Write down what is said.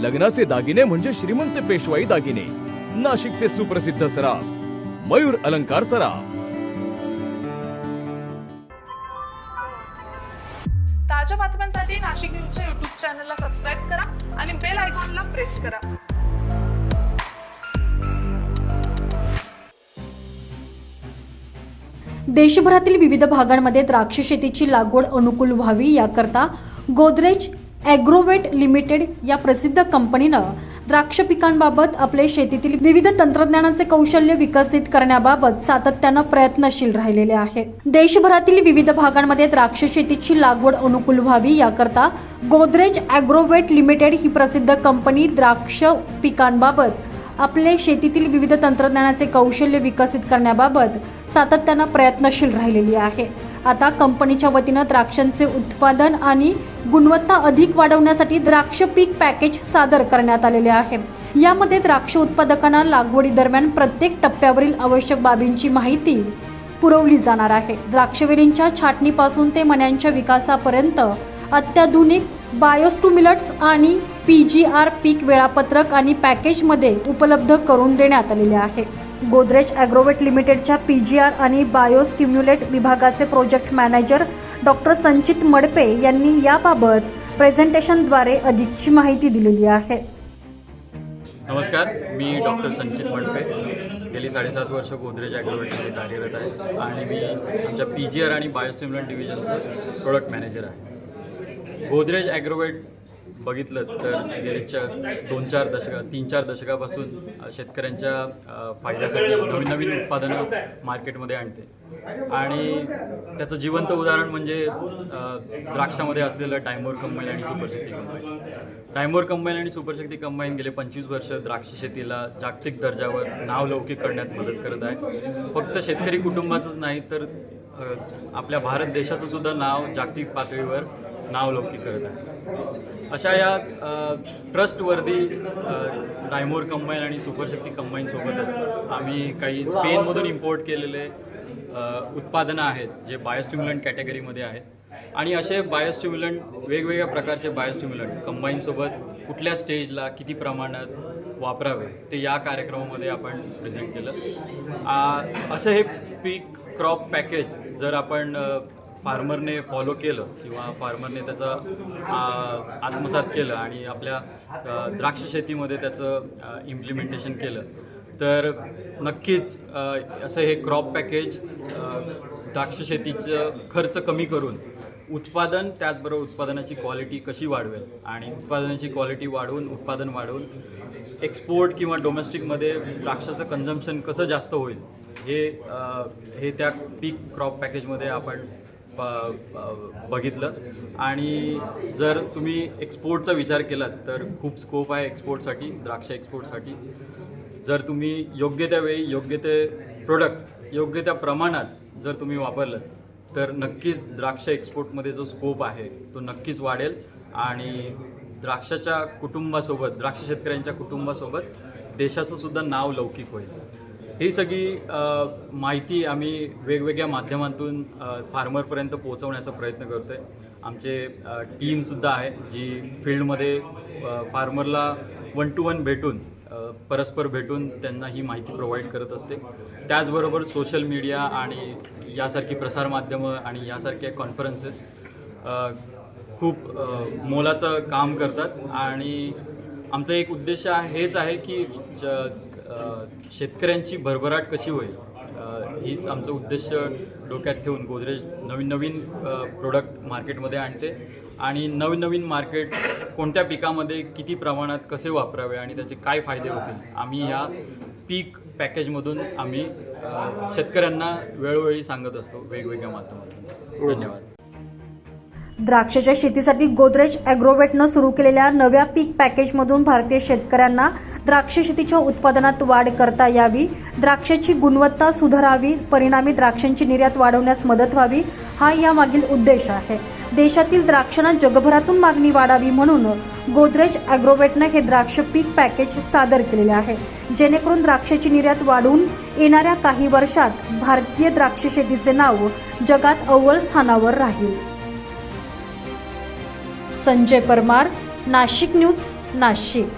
लग्नाचे दागिने म्हणजे श्रीमंत पेशवाई दागिने. नाशिकचे सुप्रसिद्ध सराफ मयूर अलंकार सराफ. ताज्या बातम्यांसाठी नाशिक न्यूजच्या युट्यूब चॅनलला सबस्क्राईब करा आणि बेल आयकॉनला प्रेस करा. देशभरातील विविध भागांमध्ये द्राक्ष शेतीची लागवड अनुकूल व्हावी याकरता गोदरेज ॲग्रोवेट लिमिटेड या प्रसिद्ध कंपनीनं द्राक्ष पिकांबाबत आपले शेतीतील विविध तंत्रज्ञानाचे कौशल्य विकसित करण्याबाबत सातत्यानं प्रयत्नशील राहिलेले आहे देशभरातील विविध भागांमध्ये द्राक्ष शेतीची लागवड अनुकूल व्हावी याकरता गोदरेज ॲग्रोवेट लिमिटेड ही प्रसिद्ध कंपनी द्राक्ष पिकांबाबत आपले शेतीतील विविध तंत्रज्ञानाचे कौशल्य विकसित करण्याबाबत सातत्यानं प्रयत्नशील राहिलेली आहे. आता कंपनीच्या वतीनं द्राक्षांचे उत्पादन आणि गुणवत्ता अधिक वाढवण्यासाठी द्राक्ष पीक पॅकेज सादर करण्यात आलेले आहे. यामध्ये द्राक्ष उत्पादकांना लागवडी दरम्यान प्रत्येक टप्प्यावरील आवश्यक बाबींची माहिती पुरवली जाणार आहे. द्राक्षवेलींच्या छाटणीपासून ते मण्यांच्या विकासापर्यंत अत्याधुनिक बायोस्टुमिलट्स आणि पी जी आर पीक वेळापत्रक आणि पॅकेजमध्ये उपलब्ध करून देण्यात आलेले आहे. गोदरेज ॲग्रोवेट लिमिटेडच्या पी जी आर आणि बायोस्टिम्युलेट विभागाचे प्रोजेक्ट मॅनेजर डॉक्टर संचित मडपे यांनी याबाबत प्रेझेंटेशनद्वारे अधिकची माहिती दिलेली आहे. नमस्कार मी डॉक्टर संचित मंडपे. गेली साडेसात वर्ष गोदरेज ॲग्रोवेटमध्ये कार्यरत आहे आणि मी आमच्या पी जी आर आणि बायोस्टिम्युलेट डिव्हिजनचा प्रोडक्ट मॅनेजर आहे. गोदरेज ॲग्रोवेट बघितलं तर गेले दोन चार दशका तीन चार दशकापासून शेतकऱ्यांच्या फायद्यासाठी नवीन नवीन उत्पादनं मार्केटमध्ये आणते. आणि त्याचं जिवंत उदाहरण म्हणजे द्राक्षामध्ये असलेलं टायमोर कंबाईन आणि सुपरशक्ती कंबाईन. टायमोर कंबाईन आणि सुपरशक्ती कंबाईन गेले पंचवीस वर्ष द्राक्ष शेतीला जागतिक दर्जावर नावलौकिक करण्यात मदत करत आहे. फक्त शेतकरी कुटुंबाचंच नाही तर आपल्या भारत देशाचं सुद्धा नाव जागतिक पातळीवर नावलौकिक करत आहे. अशा या ट्रस्टवर्दी डायमोर कंबाईन आणि सुपरशक्ती कंबाईनसोबतच आम्ही काही स्पेनमधून इम्पोर्ट केलेले उत्पादनं आहेत जे बायोस्टिम्युलंट कॅटेगरीमध्ये आहेत. आणि असे बायोस्टिम्युलंट वेगवेगळ्या प्रकारचे बायोस्टिम्युलंट कंबाईनसोबत कुठल्या स्टेजला किती प्रमाणात वापरावे ते या कार्यक्रमामध्ये आपण प्रेझेंट केलं. असं हे पीक क्रॉप पॅकेज जर आपण फार्मरने फॉलो केलं किंवा फार्मरने त्याचं आत्मसात केलं आणि आपल्या द्राक्ष शेतीमध्ये त्याचं इम्प्लिमेंटेशन केलं. तर नक्कीच असं हे क्रॉप पॅकेज द्राक्ष शेतीचं खर्च कमी करून उत्पादन त्याचबरोबर उत्पादनाची क्वालिटी कशी वाढवेल? आणि उत्पादनाची क्वालिटी वाढवून उत्पादन वाढवून एक्सपोर्ट किंवा डोमेस्टिकमध्ये द्राक्षाचं कन्झम्पशन कसं जास्त होईल? हे हे त्या पीक क्रॉप पॅकेजमध्ये आपण बघितलं. आणि जर तुम्ही एक्सपोर्टचा विचार केलात तर खूप स्कोप आहे एक्सपोर्टसाठी द्राक्ष एक्सपोर्टसाठी. जर तुम्ही योग्य त्या वेळी योग्य ते प्रोडक्ट योग्य त्या प्रमाणात जर तुम्ही वापरलं तर नक्कीच द्राक्ष एक्सपोर्टमध्ये जो स्कोप आहे तो नक्कीच वाढेल. आणि द्राक्षाच्या कुटुंबासोबत द्राक्ष शेतकऱ्यांच्या कुटुंबासोबत देशाचं सुद्धा नाव लौकिक होईल. ही सगळी माहिती आम्ही वेगवेगळ्या माध्यमातून फार्मरपर्यंत पोहोचवण्याचा प्रयत्न करतो आहे आमचे टीमसुद्धा आहे जी फील्डमध्ये फार्मरला वन टू वन भेटून परस्पर भेटून त्यांना ही माहिती प्रोव्हाइड करत असते. त्याचबरोबर सोशल मीडिया आणि यासारखी प्रसारमाध्यमं आणि यासारख्या कॉन्फरन्सेस खूप मोलाचं काम करतात. आणि आमचं एक उद्देश आहे- हेच आहे की ज- शेतकऱ्यांची भरभराट कशी होईल? हीच आमचं उद्देश डोक्यात ठेवून गोदरेज नवीन नवीन प्रोडक्ट मार्केटमध्ये आणते. आणि नवीन नवीन मार्केट कोणत्या पिकामध्ये किती प्रमाणात कसे वापरावे आणि त्याचे काय फायदे होतील? आम्ही ह्या पीक पॅकेजमधून आम्ही शेतकऱ्यांना वेळोवेळी सांगत असतो वेगवेगळ्या माध्यमातून. धन्यवाद. द्राक्षाच्या शेतीसाठी गोदरेज ॲग्रोवेटनं सुरू केलेल्या नव्या पीक पॅकेजमधून भारतीय शेतकऱ्यांना द्राक्ष शेतीच्या उत्पादनात वाढ करता यावी. द्राक्षाची गुणवत्ता सुधारावी. परिणामी द्राक्षांची निर्यात वाढवण्यास मदत व्हावी. हा यामागील उद्देश आहे. देशातील द्राक्षांना जगभरातून मागणी वाढावी म्हणून गोदरेज ॲग्रोवेटनं हे द्राक्ष पीक पॅकेज सादर केलेले आहे. जेणेकरून द्राक्षाची निर्यात वाढून येणाऱ्या काही वर्षात भारतीय द्राक्ष शेतीचे नाव जगात अव्वल स्थानावर राहील. संजय परमार नाशिक न्यूज नाशिक.